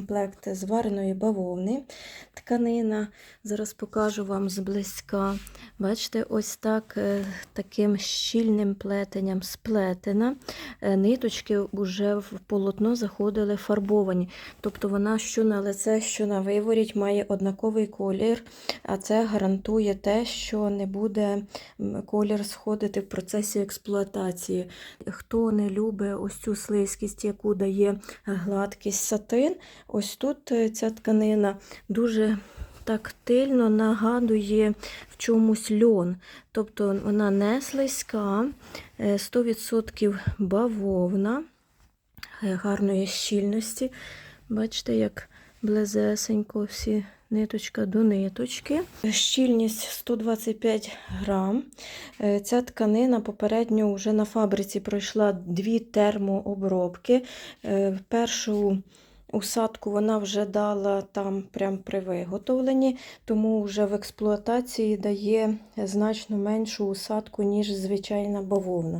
Комплект звареної бавовни. Тканина. Зараз покажу вам зблизька. Бачите, ось так е, таким щільним плетенням сплетена. Е, Ниточки вже в полотно заходили фарбовані. Тобто вона що на лице, що на виворіть має однаковий колір, а це гарантує те, що не буде колір сходити в процесі експлуатації. Хто не любить ось цю слизькість, яку дає гладкість сатин, ось тут е, ця тканина дуже тактильно нагадує в чомусь льон. Тобто вона не слизька, е, 100% бавовна е, гарної щільності. Бачите, як близесенько всі ниточка до ниточки. Щільність 125 грам. Е, Ця тканина попередньо вже на фабриці пройшла дві термообробки. Е, Першу усадку вона вже дала там прям при виготовленні, тому вже в експлуатації дає значно меншу усадку, ніж звичайна бавовна.